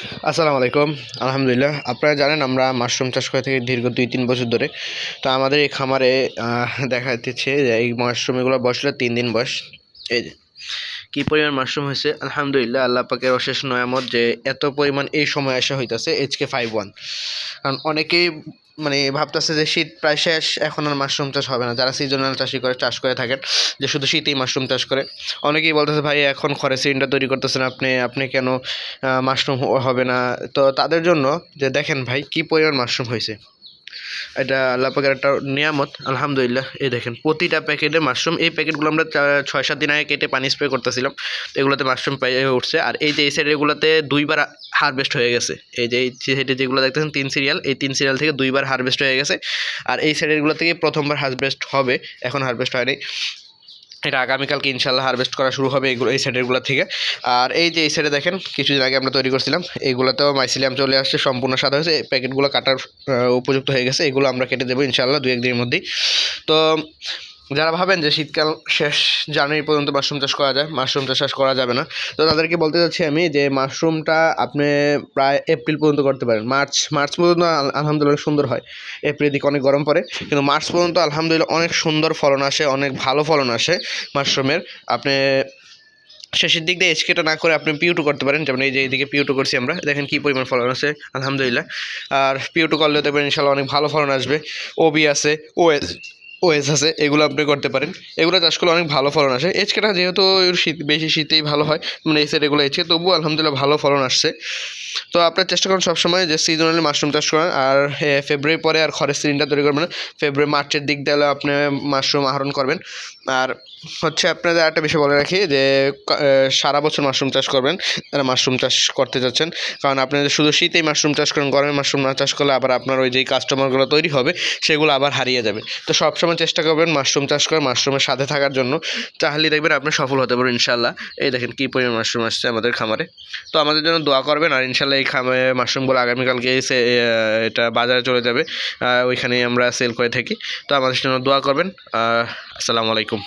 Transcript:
আসসালামু আলাইকুম। আলহামদুলিল্লাহ। আপনারা জানেন আমরা মাশরুম চাষ করে থেকে দীর্ঘ দুই তিন বছর ধরে। তো আমাদের এই খামারে দেখা যাচ্ছে যে এই মাশরুমগুলো বসল তিন দিন বয়স। এই যে, কী পরিমাণ মাশরুম হয়েছে? আলহামদুলিল্লাহ, আল্লাহ পাকের অশেষ নয়ামত যে এত পরিমাণ এই সময় এসে হইতাছে এইচকে ফাইভ ওয়ান কারণ অনেকেই মানে ভাবতেছে যে শীত প্রায় শেষ, এখন আর মাশরুম চাষ হবে না। যারা সিজনাল চাষি করে, চাষ করে থাকেন, যে শুধু শীতেই মাশরুম চাষ করে। অনেকেই বলতেছে, ভাই, এখন খরে সিলিন্ডার তৈরি করতেছেন আপনি আপনি কেন মাশরুম হবে না? তো তাদের জন্য যে দেখেন ভাই, কি পরিমাণ মাশরুম হয়েছে। এটা আল্লাহ পাকের একটা নিয়ামত, আলহামদুলিল্লাহ। এই দেখেন, প্রতিটা প্যাকেটে মাশরুম, এই প্যাকেটগুলো আমরা ছয় সাত দিন আগে কেটে পানি স্প্রে করতেছিলাম। এগুলোতে মাশরুম পেয়ে উঠছে। আর এই যে এই সাইড এগুলোতে দুইবার হারভেস্ট হয়ে গেছে। এই যে এই সাইডে যেগুলো দেখতেছেন, তিন সিরিয়াল এই তিন সিরিয়াল থেকে দুইবার হারভেস্ট হয়ে গেছে। আর এই সাইডেরগুলো থেকে প্রথমবার হারভেস্ট হবে, এখন হারভেস্ট হয়নি। এটা আগামীকালকে ইনশাল্লাহ হারভেস্ট করা শুরু হবে এগুলো এই সাইডেরগুলো থেকে। আর এই যে এই সাইডে দেখেন, কিছুদিন আগে আমরা তৈরি করছিলাম এইগুলোতেও মাইসিলিয়াম চলে আসছে, সম্পূর্ণ সাদা হয়েছে প্যাকেটগুলো কাটার উপযুক্ত হয়ে গেছে, এগুলো আমরা কেটে দেবো ইনশাল্লাহ দু একদিনের মধ্যেই। তো যারা ভাবেন যে শীতকাল শেষ, জানুয়ারি পর্যন্ত মাশরুম চাষ করা যায়, মাশরুম চাষ করা যাবে না। তো তাদেরকে বলতে চাচ্ছি আমি যে মাশরুমটা আপনি প্রায় এপ্রিল পর্যন্ত করতে পারেন। মার্চ মার্চ পর্যন্ত আল- আলহামদুলিল্লাহ সুন্দর হয়। এপ্রিল দিকে অনেক গরম পড়ে। কিন্তু মার্চ পর্যন্ত আলহামদুলিল্লাহ অনেক সুন্দর ফলন আসে, অনেক ভালো ফলন আসে মাশরুমের। আপনি শেষের দিক দিয়ে এসকেটা না করে আপনি পিউটু করতে পারেন। যেমন এই যে এইদিকে পিউটু করছি আমরা। দেখেন কী পরিমাণ ফলন আছে আলহামদুলিল্লাহ। আর পিউটু করলে দেখবেন ইনশাল্লাহ অনেক ভালো ফলন আসবে। ওবি আছে ওএস ওএস আছে, এগুলো আপনি করতে পারেন। এগুলো চাষ করলে অনেক ভালো ফলন আসে। এচকেটা যেহেতু শীত, বেশি শীতেই ভালো হয় মানে সাইড এগুলো এচকে তবুও আলহামদুলিল্লাহ ভালো ফলন আসছে। তো আপনার চেষ্টা করুন সবসময় যে সিজনালি মাশরুম চাষ করেন আর ফেব্রুয়ারি পরে আর খরের সিলিন্ডার তৈরি করবেন ফেব্রুয়ারি মার্চের দিক দিয়ে আপনি মাশরুম আহরণ করবেন। আর হচ্ছে আপনাদের একটা বিষয় বলে রাখি যে সারা বছর মাশরুম চাষ করবেন তারা মাশরুম চাষ করতে যাচ্ছেন। কারণ আপনি যদি শুধু শীতেই মাশরুম চাষ করেন, গরমে মাশরুম না চাষ করলে আবার আপনার ওই যেই কাস্টমারগুলো তৈরি হবে, সেগুলো আবার হারিয়ে যাবে। তো সবসময় চেষ্টা করবেন মাশরুম চাষ করে মাশরুমের সাথে থাকার জন্য, তাহলে দেখবেন আপনি সফল হতে পারবেন ইনশাল্লাহ এই দেখেন কী পরিমাণ মাশরুম আসছে আমাদের খামারে। তো আমাদের জন্য দোয়া করবেন, আর ইনশাল্লাহ এই খামারে মাশরুমগুলো আগামীকালকে এসে এটা বাজারে চলে যাবে ওইখানেই আমরা সেল করে থাকি। তো আমাদের জন্য দোয়া করবেন আসসালামু আলাইকুম।